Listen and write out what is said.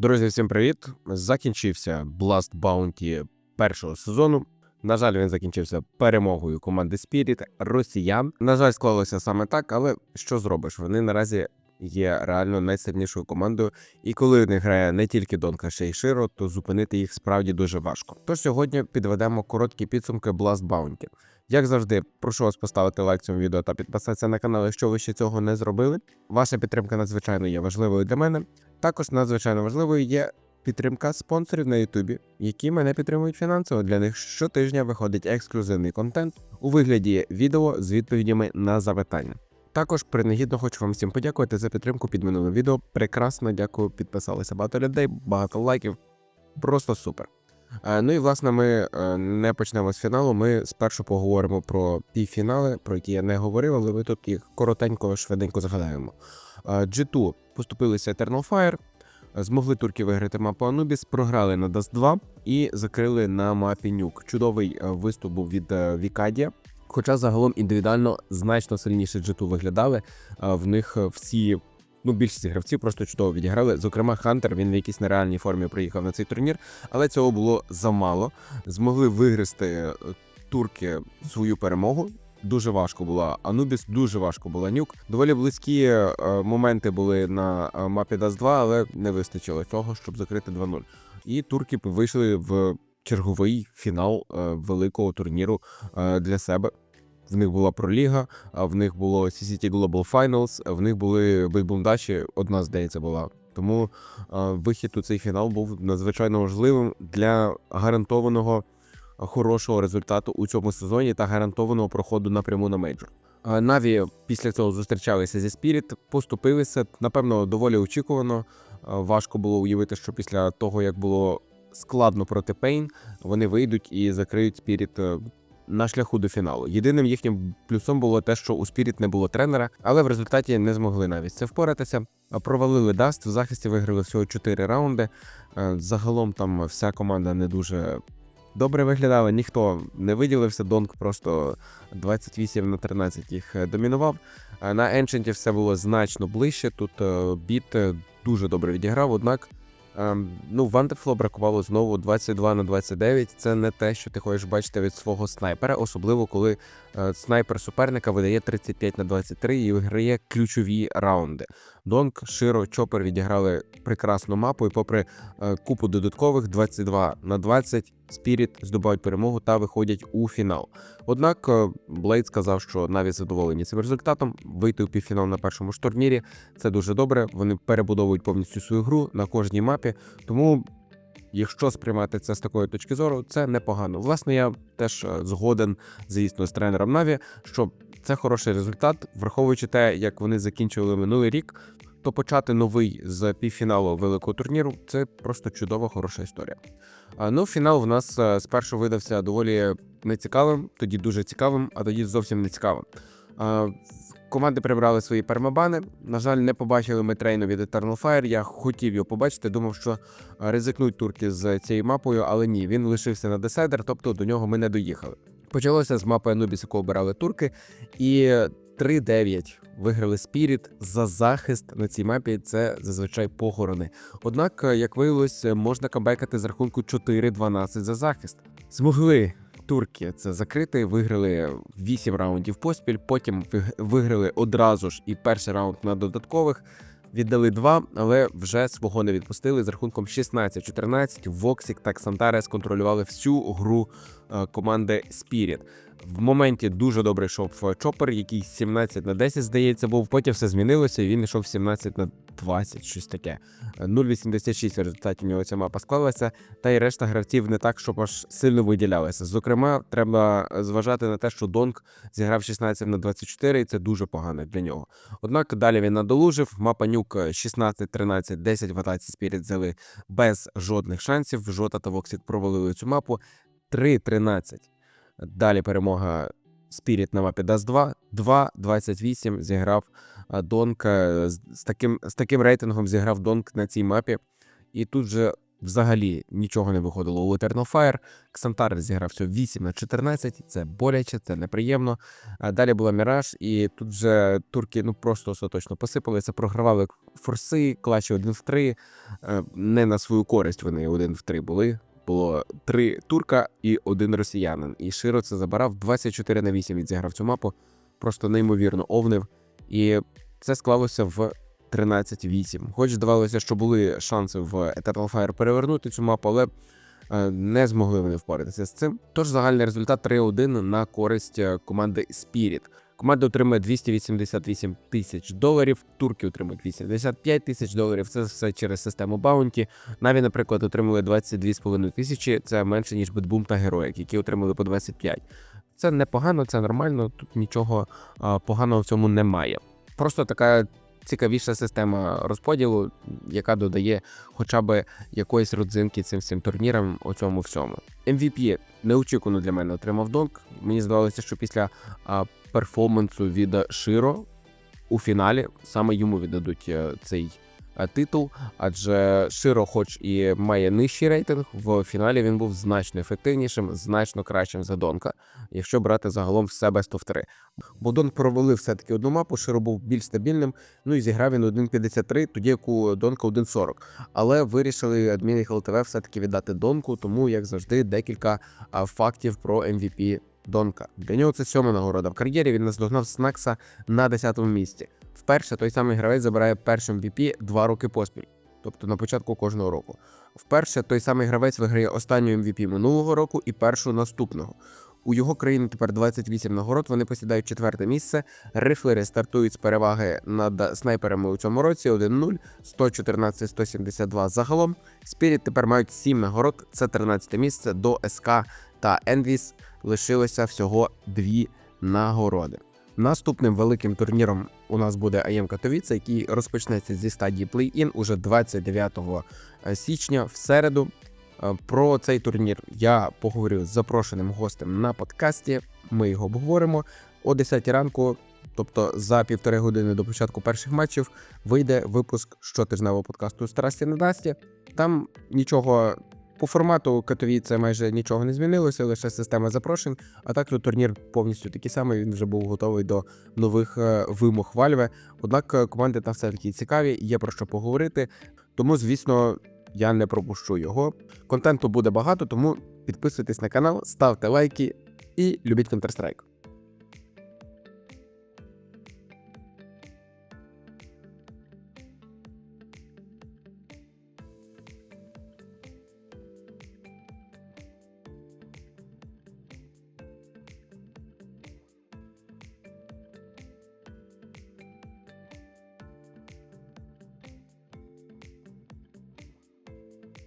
Друзі, всім привіт! Закінчився Blast Bounty першого сезону. На жаль, він закінчився перемогою команди Spirit росіян. На жаль, склалося саме так, але що зробиш? Вони наразі є реально найсильнішою командою. І коли них грає не тільки Донка, ще й Широ, то зупинити їх справді дуже важко. Тож сьогодні підведемо короткі підсумки Blast Bounty. Як завжди, прошу вас поставити лайк цьому відео та підписатися на канал, якщо ви ще цього не зробили. Ваша підтримка надзвичайно є важливою для мене. Також надзвичайно важливою є підтримка спонсорів на Ютубі, які мене підтримують фінансово. Для них щотижня виходить ексклюзивний контент у вигляді відео з відповідями на запитання. Також принагідно хочу вам всім подякувати за підтримку під минулим відео. Прекрасно дякую, підписалися багато людей, багато лайків. Просто супер. Е, Ну і власне ми е, не почнемо з фіналу. Ми спершу поговоримо про півфінали, про які я не говорив, але ми тут їх коротенько, швиденько згадаємо. Е, G2 поступилися Eternal Fire, змогли турки виграти мапу Anubis, програли на Dust 2 і закрили на мапі Нюк. Чудовий е, виступ був від е, Вікадія. Хоча загалом індивідуально значно сильніше G2 виглядали. В них е, всі. Ну, більшість гравців просто чудово відіграли. Зокрема, Хантер він в якійсь нереальній формі приїхав на цей турнір, але цього було замало. Змогли вигризти е, турки свою перемогу. Дуже важко була Анубіс, дуже важко була нюк. Доволі близькі е, моменти були на е, мапі Dust 2, але не вистачило цього, щоб закрити 2-0. І турки вийшли в черговий фінал е, великого турніру для себе. В них була проліга, в них було CCT Global Finals, в них були бейбундачі, одна здається була. Тому вихід у цей фінал був надзвичайно важливим для гарантованого хорошого результату у цьому сезоні та гарантованого проходу напряму на мейджор. Наві після цього зустрічалися зі Spirit, поступилися. Напевно, доволі очікувано. Важко було уявити, що після того, як було складно проти Пейн, вони вийдуть і закриють Spirit е, на шляху до фіналу. Єдиним їхнім плюсом було те, що у Spirit не було тренера, але в результаті не змогли навіть це впоратися. Провалили Даст, в захисті виграли всього 4 раунди. Е, Загалом там вся команда не дуже добре виглядала, ніхто не виділився. Донк просто 28 на 13 їх е, домінував. Е, На Еншенті все було значно ближче. Тут е, біт дуже добре відіграв, однак. ем, Ну, Вандерфло бракувало знову 22 на 29. Це не те, що ти хочеш бачити від свого снайпера, особливо коли снайпер суперника видає 35 на 23 і виграє ключові раунди. Донк, Широ, Чопер відіграли прекрасну мапу, і попри купу додаткових 22 на 20, Спіріт здобувають перемогу та виходять у фінал. Однак е, Блейд сказав, що навіть задоволені цим результатом вийти у півфінал на першому ж турнірі. Це дуже добре. Вони перебудовують повністю свою гру на кожній мапі. Тому, якщо сприймати це з такої точки зору, це непогано. Власне, я теж е, згоден, звісно, з тренером Наві, що це хороший результат, враховуючи те, як вони закінчували минулий рік. То почати новий з півфіналу великого турніру це просто чудова, хороша історія. А, Ну, фінал в нас е, спершу видався доволі нецікавим, тоді дуже цікавим, а тоді зовсім не цікавим. Команди прибрали свої пермабани. На жаль, не побачили ми трейну від Eternal Fire. Я хотів його побачити. Думав, що е, ризикнуть турки з цією мапою, але ні, він лишився на десайдер, тобто до нього ми не доїхали. Почалося з мапи Anubis, яку обирали турки, і 3-9 виграли Spirit за захист на цій мапі. Це зазвичай похорони. Однак, е, як виявилось, можна камбекати з рахунку 4-12 за захист. Змогли турки це закрити, виграли 8 раундів поспіль. Потім виграли одразу ж і перший раунд на додаткових. Віддали два, але вже свого не відпустили з рахунком 16-14. Воксік та Ксантарес контролювали всю гру е, команди Spirit. В моменті дуже добре йшов е, Чопер, який 17 на 10, здається, був. Потім все змінилося, і він йшов 17 на 20, щось таке. Е, 0,86 в результаті в нього ця мапа склалася, та й решта гравців не так, щоб аж сильно виділялися. Зокрема, треба зважати на те, що Донк зіграв 16 на 24, і це дуже погано для нього. Однак далі він надолужив. Мапа Нюк 16, 13, 10 в атаці Спіріт взяли без жодних шансів. Жота та Воксік провалили цю мапу. 3-13. Далі перемога Спіріт на мапі Даст 2. 2-28 зіграв а, Донк. е, З таким, з таким рейтингом зіграв Донк на цій мапі. І тут же взагалі нічого не виходило у Eternal Fire. Ксантар зіграв всього 8 на 14, це боляче, це неприємно. А далі була Міраж, і тут вже турки ну просто остаточно посипалися, програвали форси, клачі 1 в 3. Е, Не на свою користь вони 1 в 3 були. Було три турка і один росіянин. І Широ це забирав 24 на 8 відзіграв цю мапу. Просто неймовірно овнив. І це склалося в 13-8. Хоч здавалося, що були шанси в Eternal Fire перевернути цю мапу, але е, не змогли вони впоратися з цим. Тож загальний результат 3-1 на користь е, команди Spirit. Команда отримує 288 тисяч доларів, турки отримують 85 тисяч доларів. Це все через систему Баунті. Наві, наприклад, отримали 22,5 тисячі. Це менше ніж Бетбум та Героїк, які отримали по 25. Це непогано, це нормально. Тут нічого поганого в цьому немає. Просто така цікавіша система розподілу, яка додає хоча б якоїсь родзинки цим всім турнірам у цьому всьому. MVP неочікувано для мене отримав донк. Мені здавалося, що після а, перформансу від Широ у фіналі саме йому віддадуть е, цей титул, адже Широ, хоч і має нижчий рейтинг, в фіналі він був значно ефективнішим, значно кращим за Донка, якщо брати загалом все best of 3. Бо Донк провалив все-таки одну мапу, Широ був більш стабільним, ну і зіграв він 1.53, тоді як у Донка 1.40. Але вирішили адміни ХЛТВ все-таки віддати Донку, тому, як завжди, декілька фактів про MVP Донка. Для нього це сьома нагорода в кар'єрі. Він наздогнав Снакса на 10-му місці. Вперше той самий гравець забирає першим MVP два роки поспіль, тобто на початку кожного року. Вперше той самий гравець виграє останню MVP минулого року і першу наступного. У його країні тепер 28 нагород. Вони посідають четверте місце. Рифлери стартують з переваги над снайперами у цьому році 1-0, 114-172 загалом. Спіріт тепер мають 7 нагород. Це 13 місце. До СК та Енвіс лишилося всього 2 нагороди. Наступним великим турніром у нас буде АЄМ Катовіце, який розпочнеться зі стадії плей-ін уже 29 січня в середу. Е, Про цей турнір я поговорю з запрошеним гостем на подкасті. Ми його обговоримо о 10 ранку. Тобто за півтори години до початку перших матчів вийде випуск щотижневого подкасту Страсті на Насті. Там нічого по формату Катовіце майже нічого не змінилося, лише система запрошень. А так то турнір повністю такий самий. Він вже був готовий до нових е, вимог Вальве. Однак е, команди там все таки цікаві, є про що поговорити. Тому, звісно, я не пропущу його. Контенту буде багато, тому підписуйтесь на канал, ставте лайки і любіть Counter-Strike.